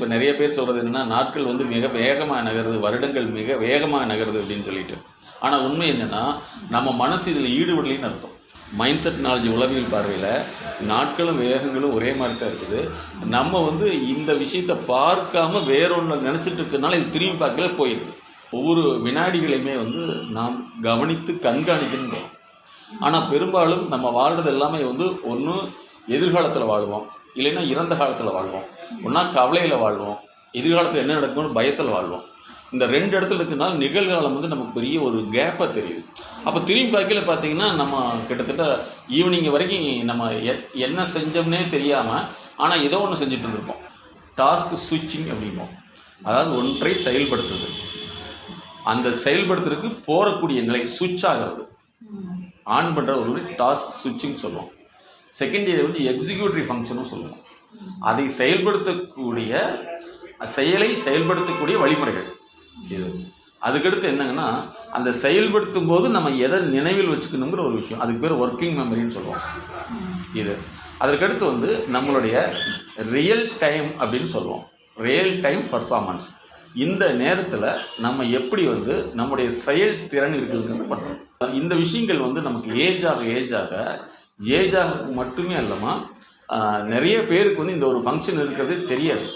இப்போ நிறைய பேர் சொல்கிறது என்னென்னா நாட்கள் வந்து மிக வேகமாக நகருது வருடங்கள் மிக வேகமாக நகருது அப்படின்னு சொல்லிட்டு. ஆனால் உண்மை என்னென்னா நம்ம மனசு இதில் ஈடுபடலின்னு அர்த்தம். மைண்ட் செட் நாலேஜ் உளவியல் பார்வையில் நாட்களும் வேகங்களும் ஒரே மாதிரி தான் இருக்குது. நம்ம வந்து இந்த விஷயத்தை பார்க்காம வேறொன்று நினச்சிட்டு இருக்கனால இது திரும்பி பார்க்கல போயிடுது. ஒவ்வொரு வினாடிகளையுமே வந்து நாம் கவனித்து கண்காணிக்கணும் ஆனால் பெரும்பாலும் நம்ம வாழ்கிறது எல்லாமே வந்து ஒன்று எதிர்காலத்தில் வாழ்வோம். இல்லைன்னா இறந்த காலத்தில் வாழ்வோம். ஒன்றா கவலையில் வாழ்வோம். எதிர்காலத்தில் என்ன நடக்கும்னு பயத்தில் வாழ்வோம். இந்த ரெண்டு இடத்துல இருக்கனால நிகழ்காலம் வந்து நமக்கு பெரிய ஒரு கேப்பாக தெரியுது. அப்போ திரும்பி பார்க்கல பார்த்தீங்கன்னா நம்ம கிட்டத்தட்ட ஈவினிங் வரைக்கும் நம்ம என்ன செஞ்சோம்னே தெரியாமல் ஆனால் ஏதோ ஒன்று செஞ்சுட்டு இருந்திருப்போம். டாஸ்க் சுவிட்சிங் அப்படிம்போம். அதாவது ஒன்றை செயல்படுத்துறது. அந்த செயல்படுத்துறதுக்கு போகக்கூடிய நிலை சுவிட்ச் ஆகிறது. ஆன் பண்ணுற ஒரு டாஸ்க் சுவிட்சிங் சொல்லுவோம். செகண்ட் இயர் வந்து எக்ஸிக்யூட்டிவ் ஃபங்க்ஷனும் சொல்லுவோம். அதை செயல்படுத்தக்கூடிய செயலை செயல்படுத்தக்கூடிய வழிமுறைகள் இது. அதுக்கடுத்து என்னங்கன்னா அந்த செயல்படுத்தும் போது நம்ம எதை நினைவில் வச்சுக்கணுங்கிற ஒரு விஷயம். அதுக்கு பேர் ஒர்க்கிங் மெமரின்னு சொல்லுவோம். இது. அதற்கடுத்து வந்து நம்மளுடைய ரியல் டைம் அப்படின்னு சொல்லுவோம். ரியல் டைம் பர்ஃபார்மன்ஸ் இந்த நேரத்தில் நம்ம எப்படி வந்து நம்முடைய செயல்திறன் இருக்குதுங்கிறது பண்ணுறோம் இந்த விஷயங்கள் வந்து நமக்கு ஏஜ் ஆக ஏஜ் ஆக ஏஜ் மட்டுமே அல்லமா நிறைய பேருக்கு வந்து இந்த ஒரு ஃபங்க்ஷன் இருக்கிறதே தெரியாது.